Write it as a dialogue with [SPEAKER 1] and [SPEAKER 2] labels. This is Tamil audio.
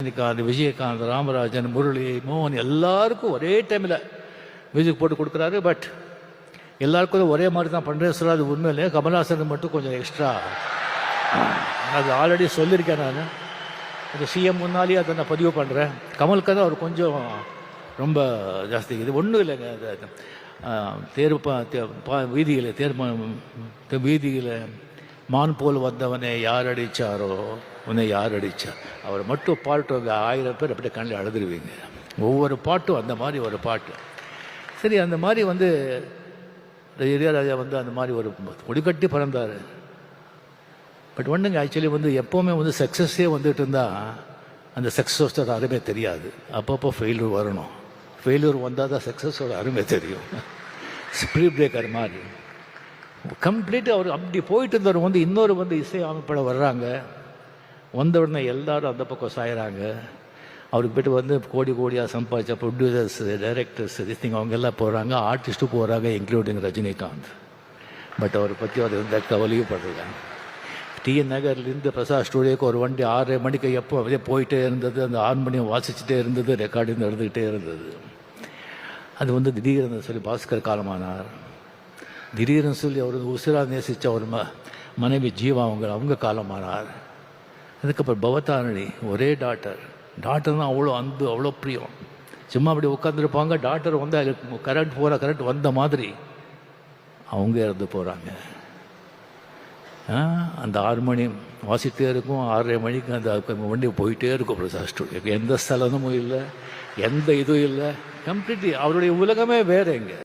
[SPEAKER 1] ரஜினிகாந்த் விஜயகாந்த் ராமராஜன் முரளி மோகன் எல்லாருக்கும் ஒரே டைமில் மியூசிக் போட்டு கொடுக்குறாரு பட் எல்லாருக்கும் ஒரே மாதிரி தான் பண்ணுறேன் சார் அது உண்மையிலே கமல்ஹாசன் மட்டும் கொஞ்சம் எக்ஸ்ட்ரா அது ஆல்ரெடி சொல்லியிருக்கேன் நான். அது சிஎம் முன்னாலேயே அதை நான் பதிவு பண்ணுறேன் கமலுக்கு தான் அவர் கொஞ்சம் ரொம்ப ஜாஸ்தி. இது ஒன்றும் இல்லைங்க. தேர்வு தேர் பா பா- வீதியில் தேர் வீதியில் மான் போல் வந்தவனை யார் அடித்தாரோ உன்னை யார் அடித்தார் அவர் மட்டும் பாட்டுங்க ஆயிரம் பேர் அப்படியே கண்ணில் அழுதுருவீங்க. ஒவ்வொரு பாட்டும் அந்த மாதிரி ஒரு பாட்டு. சரி அந்த மாதிரி வந்து இளையராஜா வந்து அந்த மாதிரி ஒரு முடிக்கட்டி பிறந்தார். பட் ஒன்றுங்க ஆக்சுவலி வந்து எப்போவுமே வந்து சக்ஸஸே வந்துட்டு இருந்தால் அந்த சக்ஸஸோட அருமை தெரியாது. அப்பப்போ ஃபெயிலியர் வரணும். ஃபெயிலியர் வந்தால் தான் சக்ஸஸோட அருமை தெரியும். ஸ்பீட் பிரேக்கர் மாதிரி. கம்ப்ளீட்டாக அவர் அப்படி போயிட்டு இருந்தவர் வந்து இன்னொரு வந்து இசை அமைப்பில் வர்றாங்க. வந்த உடனே எல்லாரும் அந்த பக்கம் சாயிறாங்க. அவருக்கு போய்ட்டு வந்து கோடி கோடியாக சம்பாதிச்ச ப்ரொடியூசர்ஸ் டைரக்டர்ஸ் திங் அவங்க எல்லாம் போகிறாங்க ஆர்டிஸ்ட்டும் போகிறாங்க இன்க்ளூடிங் ரஜினிகாந்த். பட் அவரை பற்றி அவர் எந்த கவலையும் படுறாங்க டிஎன் நகர்லேருந்து பிரசாத் ஸ்டூடியோக்கு ஒரு வண்டி ஆறரை மணிக்கு எப்போ அப்படியே போயிட்டே இருந்தது. அந்த ஆறு மணியும் வாசிச்சுட்டே இருந்தது ரெக்கார்டிங் நடந்துக்கிட்டே இருந்தது. அது வந்து திடீர்னு சொல்லி பாஸ்கர் காலமானார். திடீர்னு சொல்லி அவர் உசிரா நேசித்த ஒரு ம மனைவி ஜீவா அவங்க அவங்க காலமானார் அதுக்கப்புறம் பவதாரணி ஒரே டாக்டர் டாக்டர்னா அவ்வளோ அன்பு அவ்வளோ பிரியம். சும்மா அப்படி உட்காந்துருப்பாங்க டாக்டர் வந்து அதுக்கு கரண்ட் போகிற கரண்ட் வந்த மாதிரி அவங்க இறந்து போகிறாங்க அந்த ஆறு மணி வாசிட்டே இருக்கும் ஆறரை மணிக்கு அந்த வண்டி போயிட்டே இருக்கும் பிரசாத் ஸ்டுடியோக்கு. எந்த ஸ்தலமும் இல்லை எந்த இதுவும் இல்லை. கம்ப்ளீட்லி அவருடைய உலகமே வேறு எங்கே